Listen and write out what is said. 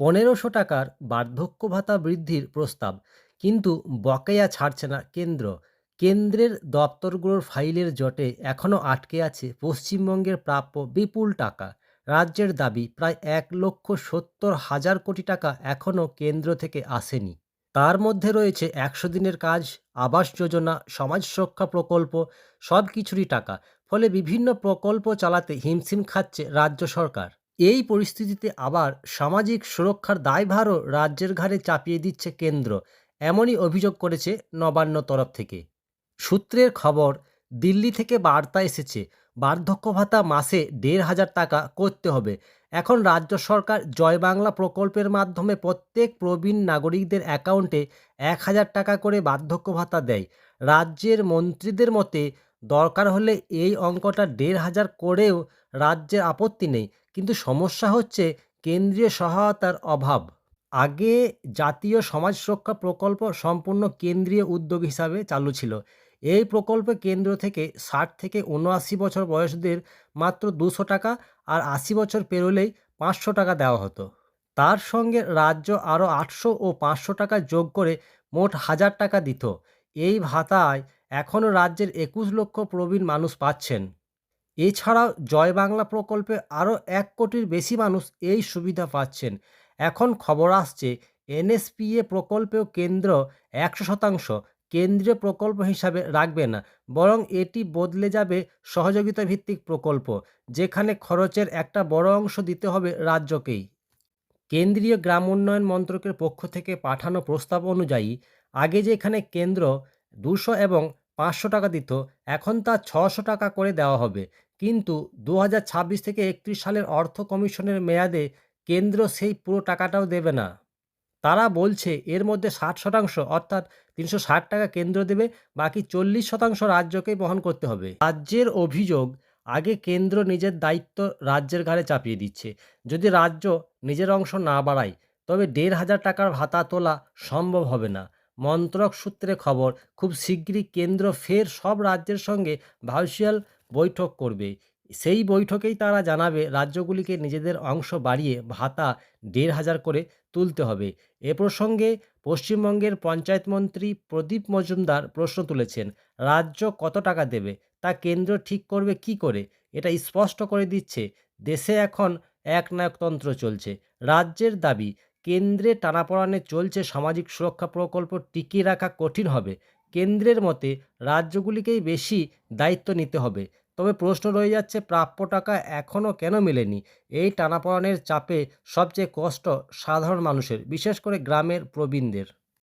পনেরোশো টাকার বার্ধক্য ভাতা বৃদ্ধির প্রস্তাব, কিন্তু বকেয়া ছাড়ছে না কেন্দ্র। কেন্দ্রের দপ্তরগুলোর ফাইলের জটে এখনও আটকে আছে পশ্চিমবঙ্গের প্রাপ্য বিপুল টাকা। রাজ্যের দাবি, প্রায় এক লক্ষ সত্তর হাজার কোটি টাকা এখনও কেন্দ্র থেকে আসেনি। তার মধ্যে রয়েছে একশো দিনের কাজ, আবাস যোজনা, সমাজ সুরক্ষা প্রকল্প সব কিছুরই টাকা। ফলে বিভিন্ন প্রকল্প চালাতে হিমশিম খাচ্ছে রাজ্য সরকার। এই পরিস্থিতিতে আবার সামাজিক সুরক্ষার দায়ভারও রাজ্যের ঘাড়ে চাপিয়ে দিচ্ছে কেন্দ্র, এমনই অভিযোগ করেছে নবান্ন তরফ থেকে। সূত্রের খবর, দিল্লি থেকে বার্তা এসেছে, বার্ধক্য ভাতা মাসে দেড় হাজার টাকা করতে হবে। এখন রাজ্য সরকার জয় বাংলা প্রকল্পের মাধ্যমে প্রত্যেক প্রবীণ নাগরিকদের অ্যাকাউন্টে এক হাজার টাকা করে বার্ধক্য ভাতা দেয়। রাজ্যের মন্ত্রীদের মতে, দরকার হলে এই অঙ্কটা দেড় হাজার করেও রাজ্যের আপত্তি নেই। কিন্তু সমস্যা হচ্ছে কেন্দ্রীয় সহায়তার অভাব। আগে জাতীয় সমাজ সুরক্ষা প্রকল্প সম্পূর্ণ কেন্দ্রীয় উদ্যোগ হিসাবে চালু ছিল। এই প্রকল্পে কেন্দ্র থেকে ষাট থেকে উনআশি বছর বয়সদের মাত্র দুশো টাকা আর আশি বছর পেরোলেই পাঁচশো টাকা দেওয়া হতো। তার সঙ্গে রাজ্য আরও আটশো ও পাঁচশো টাকা যোগ করে মোট হাজার টাকা দিত। এই ভাতায় এখনও রাজ্যের একুশ লক্ষ প্রবীণ মানুষ পাচ্ছেন। এছাড়াও জয় বাংলা প্রকল্পে আরও এক কোটির বেশি মানুষ এই সুবিধা পাচ্ছেন। এখন খবর আসছে, এনএসপিএ প্রকল্পেও কেন্দ্র একশো শতাংশ কেন্দ্রীয় প্রকল্প হিসাবে রাখবে না, বরং এটি বদলে যাবে সহযোগিতা ভিত্তিক প্রকল্প, যেখানে খরচের একটা বড় অংশ দিতে হবে রাজ্যকেই। কেন্দ্রীয় গ্রাম উন্নয়ন মন্ত্রকের পক্ষ থেকে পাঠানো প্রস্তাব অনুযায়ী, আগে যেখানে কেন্দ্র দুশো এবং পাঁচশো টাকা দিত, এখন তা ছশো টাকা করে দেওয়া হবে। কিন্তু দু থেকে একত্রিশ সালের অর্থ কমিশনের মেয়াদে কেন্দ্র সেই পুরো টাকাটাও দেবে না। তারা বলছে এর মধ্যে ষাট শতাংশ অর্থাৎ তিনশো ষাট টাকা কেন্দ্র দেবে, বাকি চল্লিশ শতাংশ রাজ্যকেই বহন করতে হবে। রাজ্যের অভিযোগ আগে কেন্দ্র নিজের দায়িত্ব রাজ্যের ঘাড়ে চাপিয়ে দিচ্ছে। যদি রাজ্য নিজের অংশ না বাড়ায়, তবে দেড় হাজার টাকার ভাতা তোলা সম্ভব হবে না। মন্ত্রক সূত্রে খবর, খুব শীঘ্রই কেন্দ্র ফের সব রাজ্যের সঙ্গে ভার্চুয়াল বৈঠক করবে। সেই বৈঠকেই তারা জানাবে, রাজ্যগুলিকে নিজেদের অংশ বাড়িয়ে ভাতা দেড় হাজার করে তুলতে হবে। এ প্রসঙ্গে পশ্চিমবঙ্গের পঞ্চায়েত মন্ত্রী প্রদীপ মজুমদার প্রশ্ন তুলেছেন, রাজ্য কত টাকা দেবে? তা কেন্দ্র ঠিক করবে কি করে? এটা স্পষ্ট করে দিচ্ছে, দেশে এখন একনায়কতন্ত্র চলছে। রাজ্যের দাবি, কেন্দ্রে টানাপড়ানে চলছে সামাজিক সুরক্ষা প্রকল্প টিকিয়ে রাখা কঠিন হবে। কেন্দ্রের মতে রাজ্যগুলিকেই বেশি দায়িত্ব নিতে হবে। তবে প্রশ্ন রয়ে যাচ্ছে, প্রাপ্য টাকা এখনও কেন মেলেনি? এই টানাপড়ানের চাপে সবচেয়ে কষ্ট সাধারণ মানুষের, বিশেষ করে গ্রামের প্রবীণদের।